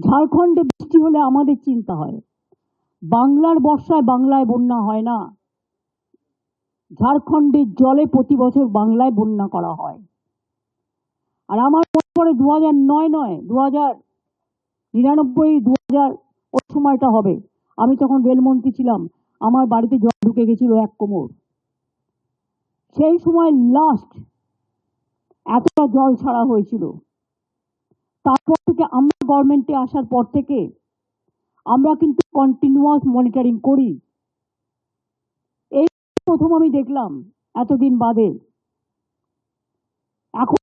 ঝাড়খণ্ডে বৃষ্টি হলে আমাদের চিন্তা হয়। বাংলার বর্ষায় বাংলায় বন্যা হয় না। ঝাড়খণ্ডের জলে প্রতি বছর বাংলায় বন্যা করা হয়। আর আমার পড়ে দু হাজার নয় নয় দু হাজার নিরানব্বই দু হাজার ওই সময়টা হবে। আমি তখন রেলমন্ত্রী ছিলাম। আমার বাড়িতে জল ঢুকে গেছিল এক কোমর। সেই সময় লাস্ট এতটা জল ছাড়া হয়েছিল। তারপর থেকে আমরা গভর্নমেন্টে আসার পর থেকে আমরা কিন্তু কন্টিনিউয়াস মনিটরিং করি। এই প্রথম আমি দেখলাম এতদিন বাদে। এখন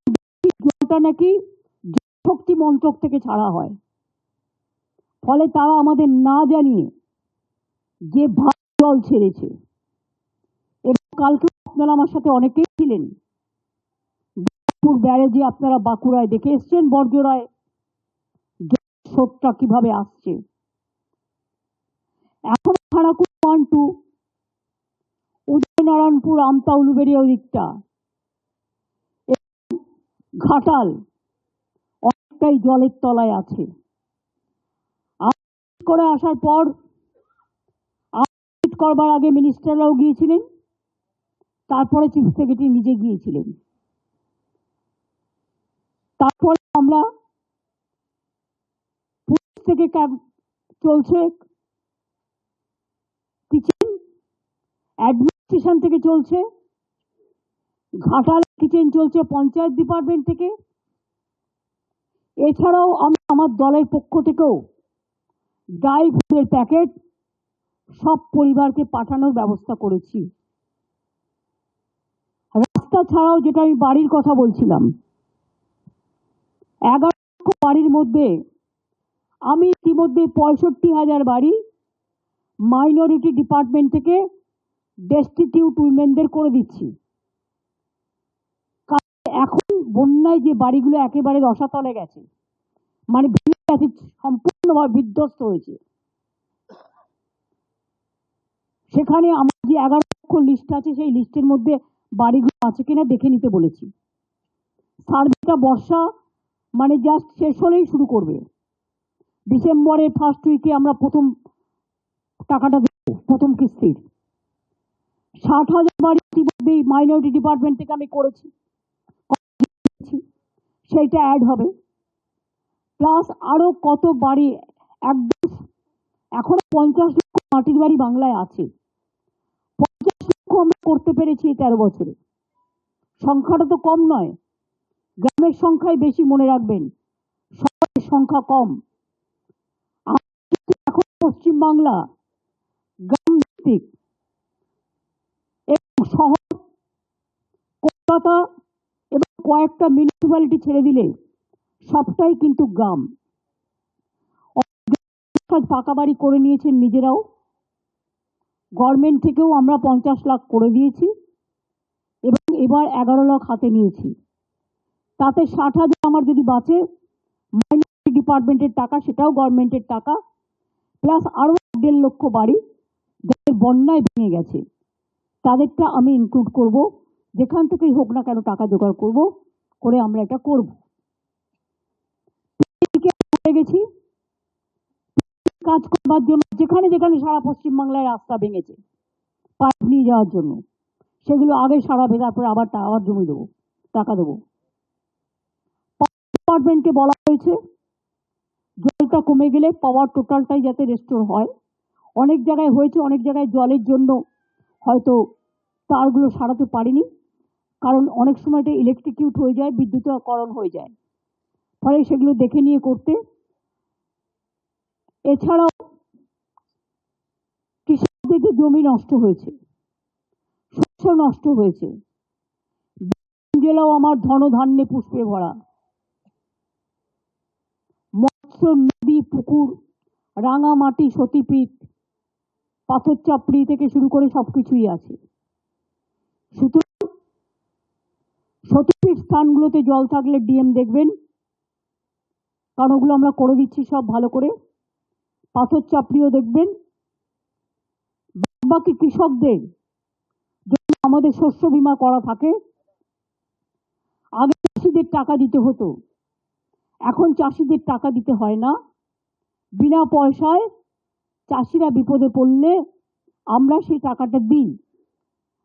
জলটা নাকি শক্তি মন্ত্রক থেকে ছাড়া হয়। ফলে তারা আমাদের না জানিয়ে যে ভাব জল ছেড়েছে। এবং কালকে আপনারা আমার সাথে অনেকেই ছিলেন। ব্যারেজে আপনারা বাঁকুড়ায় দেখে এসছেন বর্জরায় স্রোতটা কীভাবে আসছে? এখন খাড়াকুড় ওয়ান টু, উদয়নারায়ণপুর আমতা উলুবেড়ি ওই দিকটা। ঘাটাল অনেকটাই জলের তলায় আছে। করে আসার পর করবার আগে মিনিস্টাররাও গিয়েছিলেন, তারপরে চিফ সেক্রেটারি নিজে গিয়েছিলেন। তারপরে আমরা থেকে ক্যাম্প চলছে? কিচেন অ্যাডমিনিস্ট্রেশন থেকে চলছে? ঘাটাল কিচেন চলছে পঞ্চায়েত ডিপার্টমেন্ট থেকে? এছাড়াও আমি আমার দলের পক্ষ থেকেও ড্রাই ফুডের প্যাকেট সব পরিবারকে পাঠানোর ব্যবস্থা করেছি। রাস্তা ছাড়াও যেটা আমি বাড়ির কথা বলছিলাম, এগারো বাড়ির মধ্যে আমি ইতিমধ্যে পঁয়ষট্টি হাজার বাড়ি মাইনরিটি ডিপার্টমেন্ট থেকে ডেস্টিটিউট উইমেনদের করে দিচ্ছি। এখন বন্যায় যে বাড়িগুলো একেবারে রসাতলে গেছে মানে ভেঙে গেছে সম্পূর্ণভাবে বিধ্বস্ত হয়েছে। সেখানে আমার যে এগারো লক্ষ লিস্ট আছে, সেই লিস্টের মধ্যে বাড়িগুলো আছে কিনা দেখে নিতে বলেছি। সার্ভেটা বর্ষা মানে জাস্ট শেষ হলেই শুরু করবে। ডিসেম্বরের ফার্স্ট উইকে আমরা প্রথম টাকাটা দেবো, প্রথম কিস্তির। ষাট হাজার বাড়ি ইতিমধ্যেই মাইনরিটি ডিপার্টমেন্ট থেকে আমি করেছি সেইটা অ্যাড হবে। প্লাস আরও কত বাড়ি একদম এখন পঞ্চাশ লক্ষ মাটির বাড়ি বাংলায় আছে। পঞ্চাশ লক্ষ আমরা করতে পেরেছি তেরো বছরে। সংখ্যাটা তো কম নয়। গ্রামের সংখ্যাই বেশি মনে রাখবেন। শহরের সংখ্যা কম। পশ্চিমবাংলা গ্রাম ভিত্তিক এবং শহর, কলকাতা এবং কয়েকটা মিউনিসিপ্যালিটি ছেড়ে দিলে সবটাই কিন্তু গ্রাম। পাকা বাড়ি করে নিয়েছেন নিজেরাও। গভর্নমেন্ট থেকেও আমরা পঞ্চাশ লাখ করে দিয়েছি এবং এবার এগারো লাখ হাতে নিয়েছি। তাতে ষাট হাজার আমার যদি বাঁচে মাইনরিটি ডিপার্টমেন্টের টাকা, সেটাও গভর্নমেন্টের টাকা। প্লাস আরও দেড় লক্ষ বাড়ি যাদের বন্যায় ভেঙে গেছে। তাদেরটা আমি ইনক্লুড করব। যেখান থেকেই হোক না কেন টাকা জোগাড় করব, করে আমরা এটা করব। গেছি। কাজ করবার জন্য যেখানে যেখানে সারা পশ্চিমবাংলায় রাস্তা ভেঙেছে, পাইপ নিয়ে যাওয়ার জন্য। সেগুলো আগে সারাবে তারপরে আবার টা- আবার জমি দেবো, টাকা দেবো। ডিপার্টমেন্টকে বলা হয়েছে জলটা কমে গেলে পাওয়ার টোটালটাই যাতে রেস্টোর হয়। অনেক জায়গায় হয়েছে, অনেক জায়গায় জলের জন্য হয়তো তারগুলো সারাতে পারিনি, কারণ অনেক সময় এটা ইলেকট্রিকিউট হয়ে যায় বিদ্যুতাকরণ হয়ে যায়। ফলে সেগুলো দেখে নিয়ে করতে। এছাড়াও কৃষকদের যে জমি নষ্ট হয়েছে, শস্য নষ্ট হয়েছে, জেলাও আমার ধন ধনধান্যে পুষ্পে ভরা। মৎস্য নদী পুকুর রাঙামাটি সতীপীঠ পাথর চাপড়ি থেকে শুরু করে সবকিছুই আছে। সুতরাং সতীপীঠ স্থানগুলোতে জল থাকলে ডিএম দেখবেন। কারণ ওগুলো আমরা করে দিচ্ছি সব ভালো করে। পাথর চাপড়িও দেখবেন। বাকি কৃষকদের যদি আমাদের শস্য বীমা করা থাকে, আগে চাষিদের টাকা দিতে হতো। এখন চাষিদের টাকা দিতে হয় না। বিনা পয়সায় চাষিরা বিপদে পড়লে আমরা সেই টাকাটা দিই।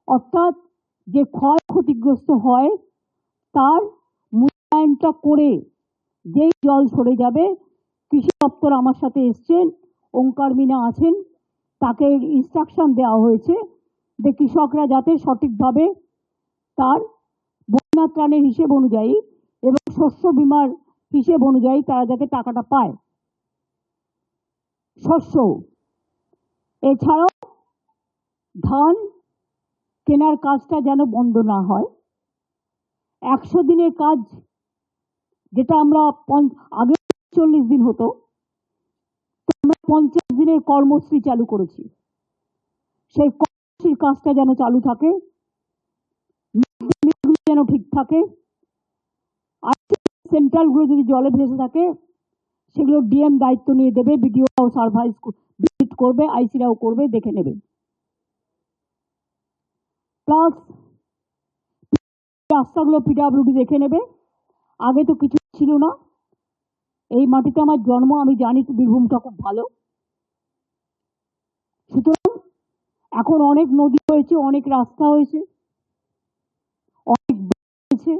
অর্থাৎ যে ক্ষয় ক্ষতিগ্রস্ত হয়, তার মূল্যায়নটা করে যেই জল সরে যাবে, কৃষি দপ্তর আমার সাথে এসছেন, ওঙ্কার মিনা আছেন, তাকে ইনস্ট্রাকশন দেওয়া হয়েছে যে কৃষকরা যাতে সঠিকভাবে তার বন্যা ত্রাণের হিসেব অনুযায়ী এবং শস্য বিমার হিসেব অনুযায়ী তারা যাতে টাকাটা পায়। শস্য। এছাড়াও ধান কেনার কাজটা যেন বন্ধ না হয়। একশো দিনের কাজ যেটা আমরা আগে চল্লিশ দিন হতো, আমরা পঞ্চাশ দিনের কর্মশ্রী চালু করেছি। সেই কর্মশ্রীর কাজটা যেন চালু থাকে যেন ঠিক থাকে, আর সেন্ট্রালগুলো যদি জলে ভেসে থাকে সেগুলো ডিএম দায়িত্ব নিয়ে দেবে বিডিও সার্ভাইস ভিজিট করবে আইসিরাও করবে, দেখে নেবে। প্লাস রাস্তাগুলো পিডাব্লিউডি দেখে নেবে। আগে তো কিছু ছিল না। এই মাটিতে আমার জন্ম, আমি জানি বীরভূমটা খুব ভালো। সুতরাং, এখন অনেক নদী হয়েছে, অনেক রাস্তা হয়েছে, অনেক হয়েছে।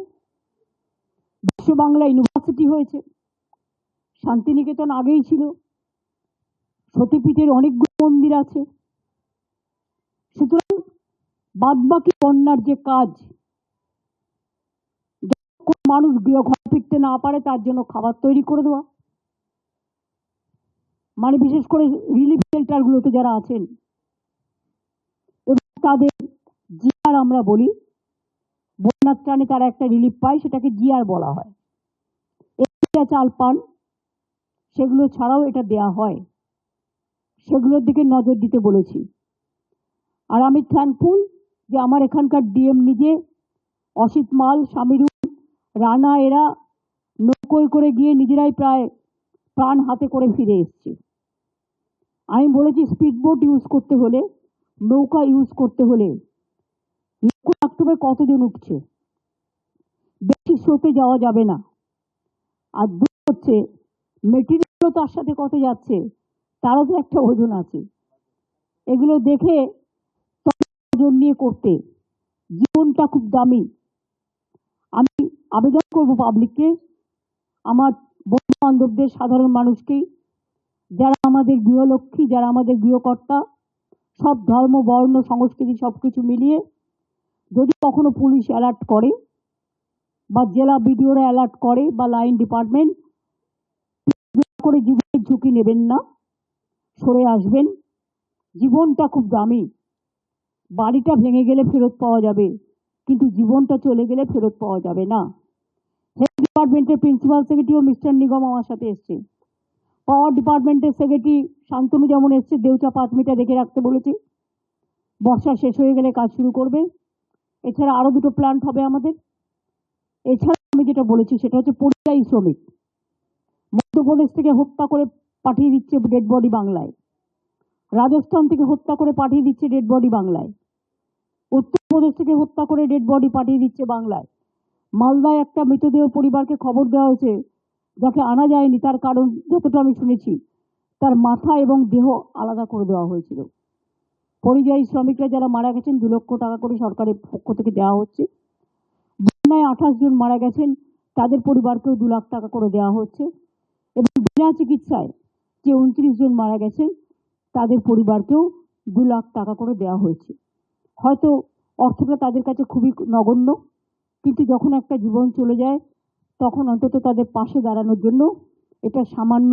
বিশ্ব বাংলা ইউনিভার্সিটি হয়েছে। শান্তিনিকেতন আগেই ছিল। সতীপীঠের অনেকগুলো মন্দির আছে। সুতরাং বাদবাকি বন্যার যে কাজ মানুষ গৃহঘর ফিরতে না পারে, তার জন্য খাবার তৈরি করে দেওয়া। মানে বিশেষ করে রিলিফ শেল্টারগুলোতে যারা আছেন এবং তাদের জিয়ার আমরা বলি। বন্যার ত্রাণে তারা একটা রিলিফ পায়, সেটাকে জিআর বলা হয়। একটা চাল পান। সেগুলো ছাড়াও এটা দেয়া হয়। সেগুলোর দিকে নজর দিতে বলেছি। আর আমি থ্যাঙ্কফুল যে আমার এখানকার ডিএম নিজে, অসিত মাল, সামিরুল, রানা এরা নৌকোয় করে গিয়ে নিজেরাই প্রায় প্রাণ হাতে করে ফিরে এসছে। আমি বলেছি স্পিড বোট ইউজ করতে হলে, নৌকা ইউজ করতে হলে লক্ষ্য রাখতে হবে কতজন উঠছে? বেশি স্রোতে যাওয়া যাবে না। আর দু হচ্ছে মেটেরিয়ালও তার সাথে কত যাচ্ছে? তারও তো একটা ওজন আছে। এগুলো দেখে ওজন নিয়ে করতে। জীবনটা খুব দামি। আমি আবেদন করব পাবলিককে আমার বন্ধু বান্ধবদের সাধারণ মানুষকেই যারা আমাদের গৃহলক্ষ্মী, যারা আমাদের গৃহকর্তা, সব ধর্ম, বর্ণ, সংস্কৃতি সব কিছু মিলিয়ে যদি কখনো পুলিশ অ্যালার্ট করে বা জেলা বিডিওরা অ্যালার্ট করে বা লাইন ডিপার্টমেন্ট করে জীবনের ঝুঁকি নেবেন না। সরে আসবেন। জীবনটা খুব দামি। বাড়িটা ভেঙে গেলে ফেরত পাওয়া যাবে, কিন্তু জীবনটা চলে গেলে ফেরত পাওয়া যাবে না। হেলথ ডিপার্টমেন্টের প্রিন্সিপাল সেক্রেটারিও মিস্টার নিগম আমার সাথে এসছে। পাওয়ার ডিপার্টমেন্টের সেক্রেটারি শান্তনু যেমন এসছে, দেউচা পাঁচ মিটার রেখে রাখতে বলেছে। বর্ষা শেষ হয়ে গেলে কাজ শুরু করবে। এছাড়া আরও দুটো প্ল্যান্ট হবে আমাদের। এছাড়া আমি যেটা বলেছি, সেটা হচ্ছে পরিযায়ী শ্রমিক। মধ্যপ্রদেশ থেকে হত্যা করে পাঠিয়ে দিচ্ছে ডেড বডি বাংলায়। রাজস্থান থেকে হত্যা করে পাঠিয়ে দিচ্ছে ডেড বডি বাংলায়। উত্তরপ্রদেশ থেকে হত্যা করে ডেড বডি পাঠিয়ে দিচ্ছে বাংলায়। মালদায় একটা মৃতদেহ পরিবারকে খবর দেওয়া হয়েছে, যাকে আনা যায়নি, তার কারণ যতটা আমি শুনেছি, তার মাথা এবং দেহ আলাদা করে দেওয়া হয়েছিল। পরিযায়ী শ্রমিকরা যারা মারা গেছেন, দু লক্ষ টাকা করে সরকারের পক্ষ থেকে দেওয়া হচ্ছে। বন্যায় আঠাশ জন মারা গেছেন, তাদের পরিবারকেও দু লাখ টাকা করে দেওয়া হচ্ছে। এবং বিনা চিকিৎসায় যে উনত্রিশ জন মারা গেছেন, তাদের পরিবারকেও দু লাখ টাকা করে দেওয়া হয়েছে। হয়তো অর্থটা তাদের কাছে খুবই নগণ্য, কিন্তু যখন একটা জীবন চলে যায়, তখন অন্তত তাদের পাশে দাঁড়ানোর জন্য এটা সামান্য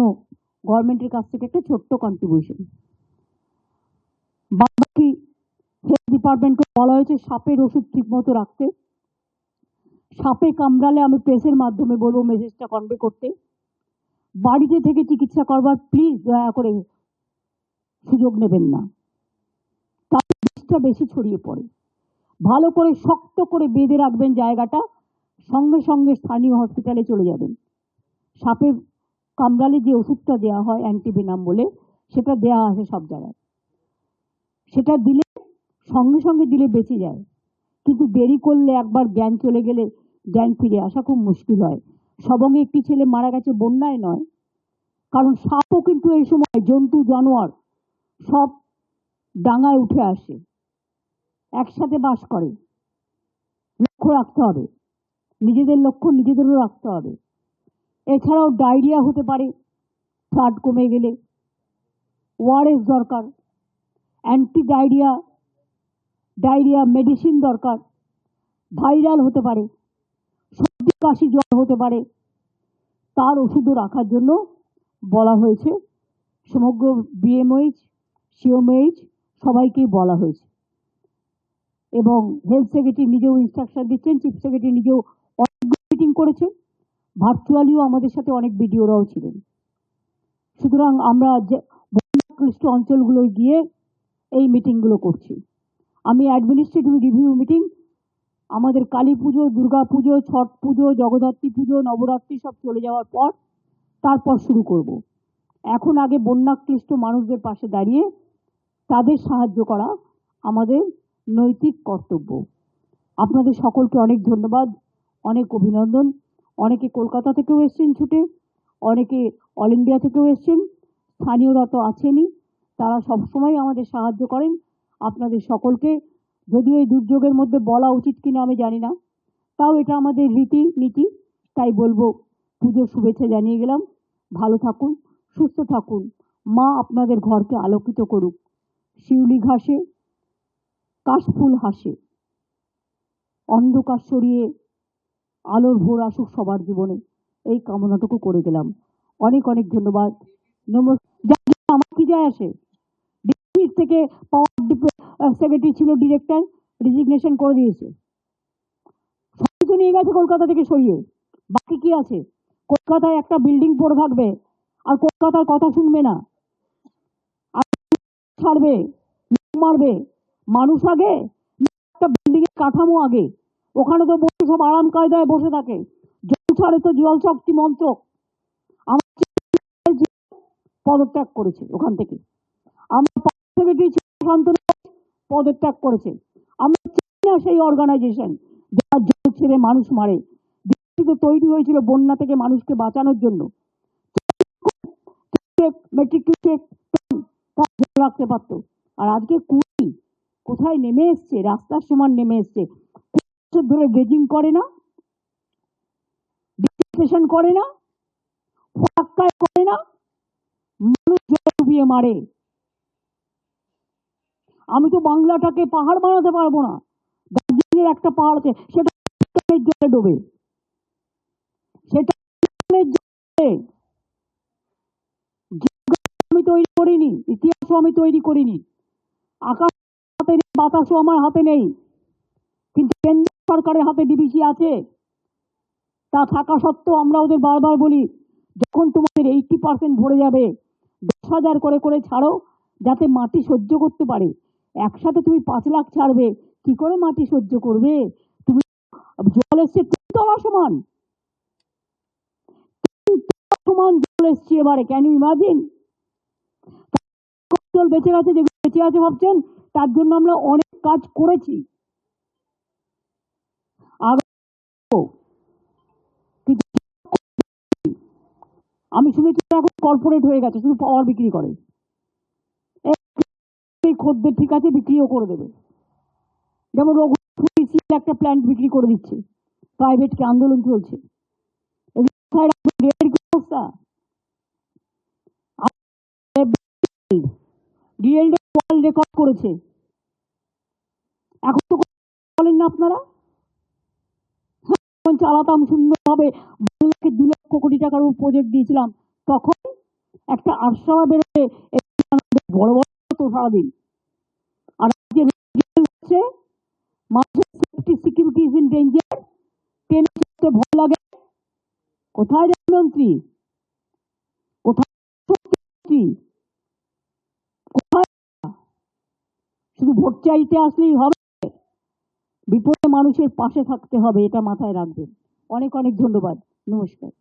গভর্নমেন্টের কাছ থেকে একটা ছোট্ট কন্ট্রিবিউশন বাকি হেলথ ডিপার্টমেন্টকে বলা হয়েছে, সাপের ওষুধ ঠিক মতো রাখতে। সাপে কামড়ালে আমি প্রেসের মাধ্যমে বলব মেসেজটা কনভে করতে। বাড়িতে থেকে চিকিৎসা করবার প্লিজ দয়া করে সুযোগ নেবেন না। তাতে বিষটা বেশি ছড়িয়ে পড়ে। ভালো করে শক্ত করে বেঁধে রাখবেন জায়গাটা, সঙ্গে সঙ্গে স্থানীয় হসপিটালে চলে যাবেন। সাপে কামড়ালে যে ওষুধটা দেওয়া হয় অ্যান্টিভেনাম বলে, সেটা দেওয়া আছে সব জায়গায়। সেটা দিলে, সঙ্গে সঙ্গে দিলে বেঁচে যায়। কিন্তু দেরি করলে একবার জ্ঞান চলে গেলে জ্ঞান ফিরে আসা খুব মুশকিল হয়। সবঙ্গে একটি ছেলে মারা গেছে বন্যায় নয়, কারণ সাপও কিন্তু এই সময় জন্তু, জানোয়ার সব ডাঙায় উঠে আসে, একসাথে বাস করে। লক্ষ্য রাখতে হবে, নিজেদের লক্ষ্য নিজেদেরও রাখতে হবে। এছাড়াও ডায়রিয়া হতে পারে, ফ্লাড কমে গেলে। ওআরএস দরকার অ্যান্টি ডায়রিয়া ডায়রিয়া মেডিসিন দরকার, ভাইরাল হতে পারে। সর্দি কাশি জ্বর হতে পারে। তার ওষুধও রাখার জন্য বলা হয়েছে, সমগ্র বিএমএইচ সিওমএইচ সবাইকেই বলা হয়েছে। এবং হেলথ সেক্রেটারি নিজেও ইনস্ট্রাকশন দিচ্ছেন চিফ সেক্রেটারি নিজেও অনেক মিটিং করেছেন ভার্চুয়ালিও আমাদের সাথে অনেক ভিডিওরাও ছিলেন। সুতরাং আমরা যে অঞ্চলগুলোয় গিয়ে এই মিটিংগুলো করছি। আমি অ্যাডমিনিস্ট্রেটিভ রিভিউ মিটিং আমাদের কালী পুজো, দুর্গা পুজো, ছট পুজো, জগদ্ধাত্রী পুজো, নবরাত্রি সব চলে যাওয়ার পর তারপর শুরু করব। এখন আগে বন্যাক্লিষ্ট মানুষদের পাশে দাঁড়িয়ে তাদের সাহায্য করা আমাদের নৈতিক কর্তব্য। আপনাদের সকলকে অনেক ধন্যবাদ, অনেক অভিনন্দন। অনেকে কলকাতা থেকেও এসছেন ছুটে, অনেকে অল ইন্ডিয়া থেকেও এসছেন, স্থানীয়রা তো আছেনই, তারা সবসময় আমাদের সাহায্য করেন। আপনাদের সকলকে যদিও এই দুর্যোগের মধ্যে বলা উচিত কিনা আমি জানি না। তাও এটা আমাদের রীতি, নীতি, তাই বলব। পুজোর শুভেচ্ছা জানিয়ে গেলাম। ভালো থাকুন, সুস্থ থাকুন। মা আপনাদের ঘরকে আলোকিত করুক। শিউলি ঘাসে, কাশফুল হাসে। অন্ধকার সরিয়ে আলোর ভোর আসুক সবার জীবনে। এই কামনাটুকু করে গেলাম। অনেক অনেক ধন্যবাদ। নমস্কার। আমার কি যায় আসে? থেকে পাওয়ার সেক্রেটারি ছিল ডিরেক্টর রিজিগনেশন করে দিয়েছে। সবকিছু নিয়ে গেছে কলকাতা থেকে সরিয়ে। বাকি কি আছে? কলকাতায় একটা বিল্ডিং পড়ে থাকবে, আর কলকাতার কথা শুনবে না। ছাড়বে, মারবে। মানুষ আগে, একটা বিল্ডিং এর কাঠামো আগে। ওখানে তো বসে সব আরাম কায়দায় বসে থাকে। জল ছাড়ে তো জল শক্তি মন্ত্রক। আমার পদত্যাগ করেছে ওখান থেকে। আমার সেক্রেটারি শান্তনু। পদত্যাগ করেছে। আমরা চাই না সেই অর্গানাইজেশন যারা জল ছেড়ে মানুষ মারে। তো তৈরি হয়েছিল বন্যা থেকে মানুষকে বাঁচানোর জন্য। রাখতে পারতো। আর আজকে কুড়ি কোথায় নেমে এসছে? রাস্তার সমান নেমে এসছে। বছর ধরে গেজিং করে না? স্টেশন করে না? করে না? মানুষ ডুবিয়ে মারে। আমি তো বাংলাটাকে পাহাড় বানাতে পারব না। দার্জিলিং একটা পাহাড় আছে, সেটা জলে ডোবে। সেটা আমি তৈরি করিনি, ইতিহাসও আমি তৈরি করিনি। আকাশ হাতে নেই, বাতাসও আমার হাতে নেই। কিন্তু কেন্দ্র সরকারের হাতে ডিবিসি আছে। তা থাকা সত্ত্বেও আমরা ওদের বারবার বলি, যখন তোমাদের এইটি পার্সেন্ট ভরে যাবে, দশ হাজার করে করে ছাড়ো, যাতে মাটি সহ্য করতে পারে। একসাথে তুমি পাঁচ লাখ ছাড়বে, কি করে মাটি সহ্য করবে? তুমি জল এসছে তিনতলা সমান। সমান জল এসছে এবারে ক্যান ইউ ইমাজিন জল বেঁচে গেছে যেগুলো বেঁচে আছে ভাবছেন, তার জন্য আমরা অনেক কাজ করেছি। আমি শুনেছি এখন কর্পোরেট হয়ে গেছে, শুধু পাওয়ার বিক্রি করে। খদ্দের ঠিক আছে, বিক্রিও করে দেবে। যেমন একটা প্ল্যান্ট বিক্রি করে দিচ্ছে। প্রাইভেটকে আন্দোলন চলছে। রেকর্ড করেছে। এখন তো বলেন না আপনারা? চালাতাম সুন্দরভাবে বাংলাকে দু লক্ষ কোটি টাকার প্রজেক্ট দিয়েছিলাম, তখন একটা আশাবা বেরোবে বড় বড় তো সারাদিন আর আজকে হচ্ছে মানুষের safety security is in danger ভয় লাগে। কোথায় যান মন্ত্রী? কোথায় মন্ত্রী? কোথায়? শুধু ভোট চাইতে আসলেই হবে। বিপদে মানুষের পাশে থাকতে হবে, এটা মাথায় রাখবেন। অনেক অনেক ধন্যবাদ। নমস্কার।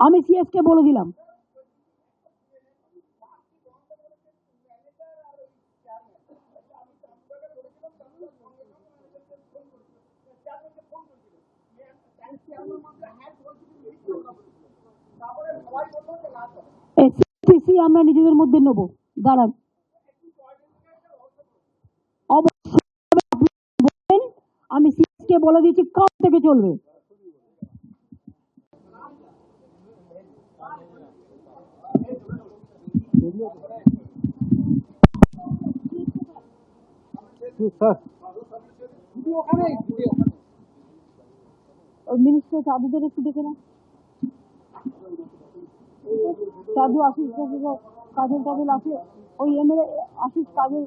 আমি সিএস কে বলে দিলাম। আমরা নিজেদের মধ্যে নেব। দাঁড়ান। আমি সিএস কে বলে দিয়েছি, কাল থেকে চলবে। একটু দেখে না সাধু আশিস কাজল টাজল আছে ওই এমএলএ আশিস কাজল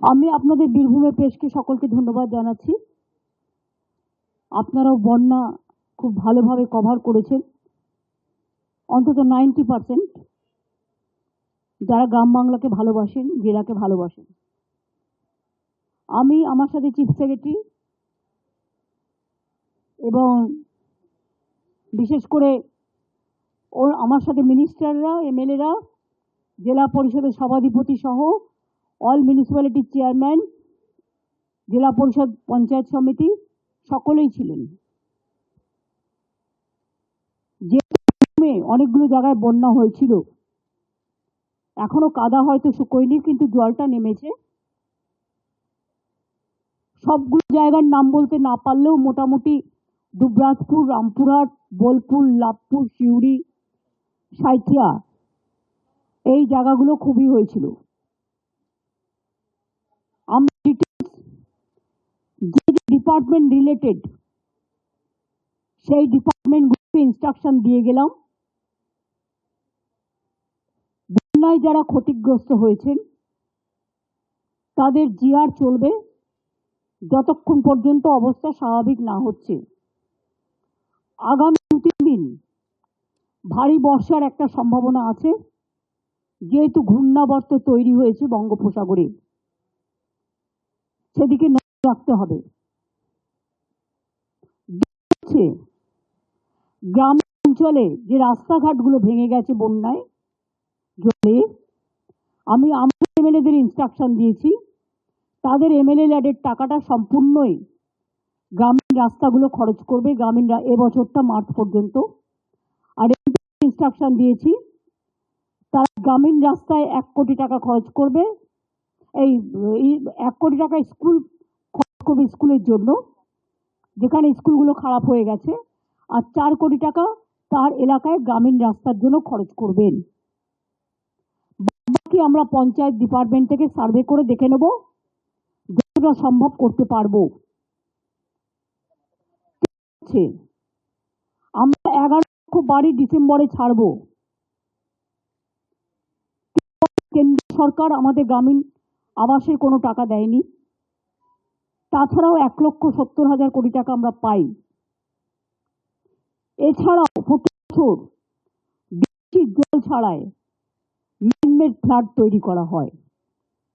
আমি আপনাদের বীরভূমে পেশকে সকলকে ধন্যবাদ জানাচ্ছি। আপনারাও বন্যা খুব ভালোভাবে কভার করেছেন। অন্তত নাইনটি পারসেন্ট যারা গ্রাম বাংলাকে ভালোবাসেন, জেলাকে ভালোবাসেন। আমি আমার সাথে চিফ সেক্রেটারি এবং বিশেষ করে ও আমার সাথে মিনিস্টাররা এমএলএরা জেলা পরিষদের সভাধিপতি সহ অল মিউনিসিপ্যালিটির চেয়ারম্যান জেলা পরিষদ পঞ্চায়েত সমিতি, সকলেই ছিলেন। যে অনেকগুলো জায়গায় বন্যা হয়েছিল, এখনও কাদা হয়তো শুকোয়নি, কিন্তু জলটা নেমেছে। সবগুলো জায়গার নাম বলতে না পারলেও মোটামুটি দুবরাজপুর, রামপুরহাট, বোলপুর, লাভপুর, সিউড়ি, সাঁইথিয়া এই জায়গাগুলো খুবই হয়েছিল। যে ডিপার্টমেন্ট রিলেটেড সেই ডিপার্টমেন্টগুলোকে ইনস্ট্রাকশন দিয়ে গেলাম। বন্যায় যারা ক্ষতিগ্রস্ত হয়েছেন, তাদের জিআর চলবে যতক্ষণ পর্যন্ত অবস্থা স্বাভাবিক না হচ্ছে। আগামী দু তিন দিন ভারী বর্ষার একটা সম্ভাবনা আছে। যেহেতু ঘূর্ণাবর্ত তৈরি হয়েছে বঙ্গোপসাগরে, সেদিকে নজর রাখতে হবে। গ্রাম অঞ্চলে যে রাস্তাঘাটগুলো ভেঙে গেছে বন্যায়, জলে, আমি আমার এমএলএদের ইনস্ট্রাকশন দিয়েছি, তাদের এমএলএ ল্যাডের টাকাটা সম্পূর্ণই গ্রামীণ রাস্তাগুলো খরচ করবে গ্রামীণ এবছরটা মার্চ পর্যন্ত। আর ইনস্ট্রাকশন দিয়েছি তারা গ্রামীণ রাস্তায় এক কোটি টাকা খরচ করবে। এই এক কোটি টাকা স্কুল খরচ করবে স্কুলের জন্য। যেখানে স্কুলগুলো খারাপ হয়ে গেছে। আর চার কোটি টাকা তার এলাকায় গ্রামীণ রাস্তার জন্য খরচ করবেন। বাকি আমরা পঞ্চায়েত ডিপার্টমেন্ট থেকে সার্ভে করে দেখে নেব যতটা সম্ভব করতে পারব। আমরা এগারো লক্ষ বাড়ি ডিসেম্বরে ছাড়বো। কেন্দ্র সরকার আমাদের গ্রামীণ আবাসের কোনো টাকা দেয়নি। তাছাড়াও এক লক্ষ সত্তর হাজার কোটি টাকা আমরা পাই। এছাড়াও প্রতি বছর বৃষ্টির জল ছাড়ায় ম্যানমেড ফ্ল্যাট তৈরি করা হয়।